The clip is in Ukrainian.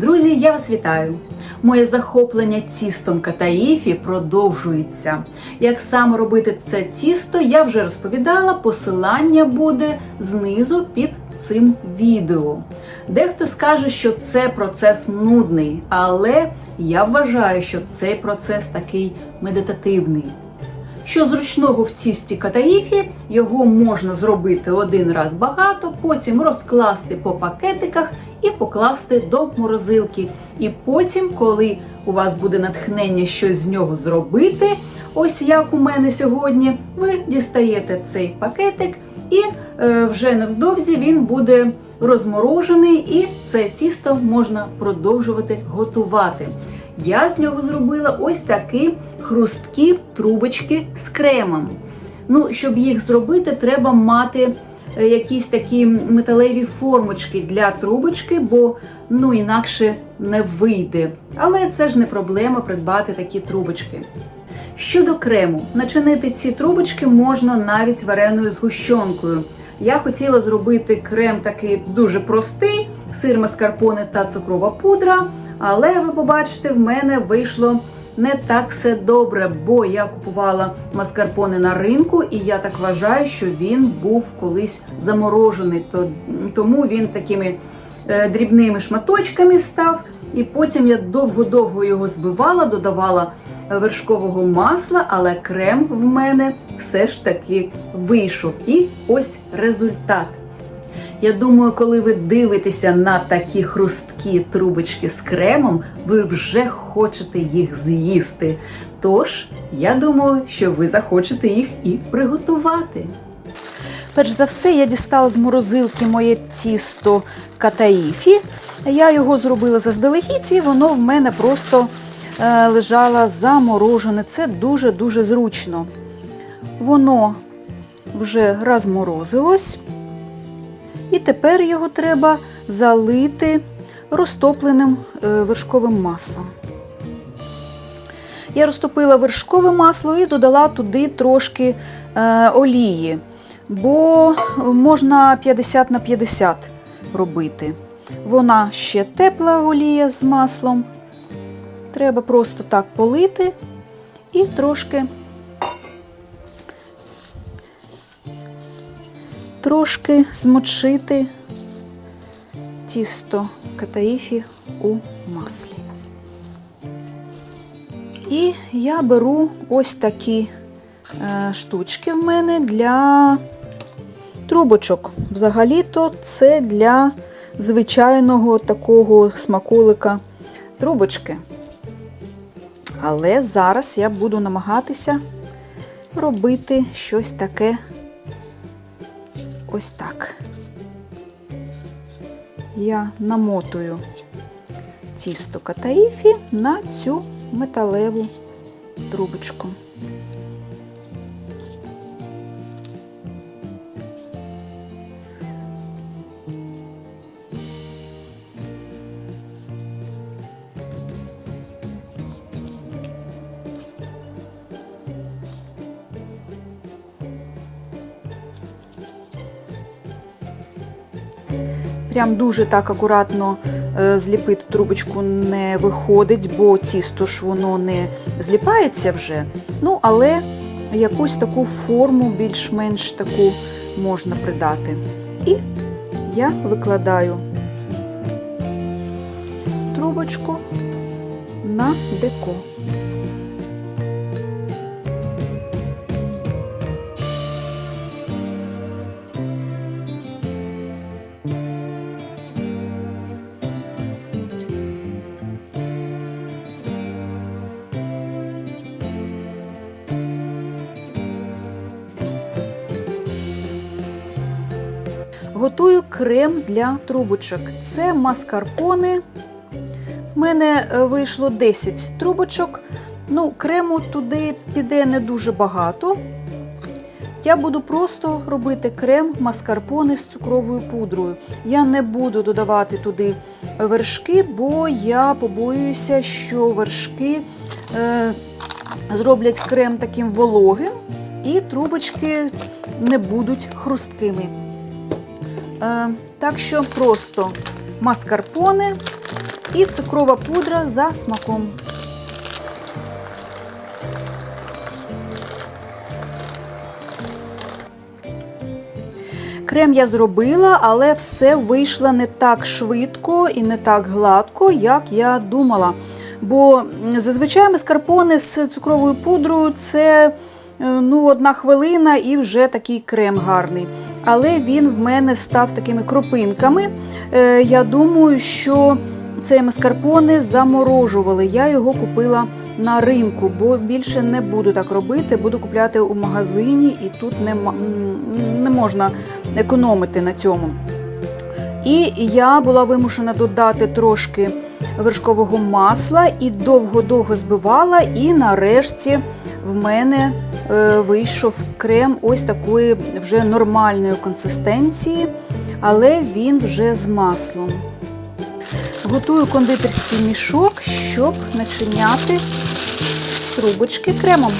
Друзі, я вас вітаю! Моє захоплення тістом катаїфі продовжується. Як саме робити це тісто, я вже розповідала. Посилання буде знизу під цим відео. Дехто скаже, що це процес нудний, але я вважаю, що цей процес такий медитативний. Що зручного в тісті катаїфі, його можна зробити один раз багато, потім розкласти по пакетиках і покласти до морозилки. І потім, коли у вас буде натхнення щось з нього зробити, ось як у мене сьогодні, ви дістаєте цей пакетик, і е, вже невдовзі він буде розморожений, і це тісто можна продовжувати готувати. Я з нього зробила ось такі хрусткі трубочки з кремом. Ну, щоб їх зробити, треба мати якісь такі металеві формочки для трубочки, бо ну інакше не вийде. Але це ж не проблема придбати такі трубочки. Щодо крему, начинити ці трубочки можна навіть вареною згущенкою. Я хотіла зробити крем такий дуже простий, сир маскарпоне та цукрова пудра. Але ви побачите, в мене вийшло не так все добре, бо я купувала маскарпоне на ринку, і я так вважаю, що він був колись заморожений. То, тому він такими е, дрібними шматочками став. І потім я довго-довго його збивала, додавала вершкового масла, але крем в мене все ж таки вийшов. І ось результат. Я думаю, коли ви дивитеся на такі хрусткі трубочки з кремом, ви вже хочете їх з'їсти. Тож, я думаю, що ви захочете їх і приготувати. Перш за все, я дістала з морозилки моє тісто катаїфі. Я його зробила заздалегідь, і воно в мене просто е, лежало заморожене. Це дуже-дуже зручно. Воно вже розморозилось. І тепер його треба залити розтопленим е, вершковим маслом. Я розтопила вершкове масло і додала туди трошки е, олії, бо можна 50 на 50 робити. Вона ще тепла олія з маслом. Треба просто так полити і трошки трошки змочити тісто катаїфі у маслі. І я беру ось такі е, штучки в мене для трубочок. Взагалі-то це для звичайного такого смаколика трубочки. Але зараз я буду намагатися робити щось таке ось так. Я намотую тісто катаїфі на цю металеву трубочку. Прям дуже так акуратно е, зліпити трубочку не виходить, бо тісто ж воно не зліпається вже. Ну, але якусь таку форму більш-менш таку можна придати. І я викладаю трубочку на деко. Готую крем для трубочок. Це маскарпоне. В мене е, вийшло 10 трубочок. Ну, крему туди піде не дуже багато. Я буду просто робити крем маскарпоне з цукровою пудрою. Я не буду додавати туди вершки, бо я побоююся, що вершки е, зроблять крем таким вологим, і трубочки не будуть хрусткими. Е, так що просто маскарпоне і цукрова пудра за смаком. Крем я зробила, але все вийшло не так швидко і не так гладко, як я думала. Бо зазвичай маскарпоне з цукровою пудрою це ну, одна хвилина і вже такий крем гарний. Але він в мене став такими кропинками. Е, Я думаю, що цей маскарпоне заморожували. Я його купила на ринку, бо більше не буду так робити. Буду купляти у магазині, і тут м, не можна економити на цьому. І я була вимушена додати трошки вершкового масла і довго-довго збивала. І нарешті в мене е, вийшов крем ось такої вже нормальної консистенції, але він вже з маслом. Готую кондитерський мішок, щоб начиняти трубочки кремом.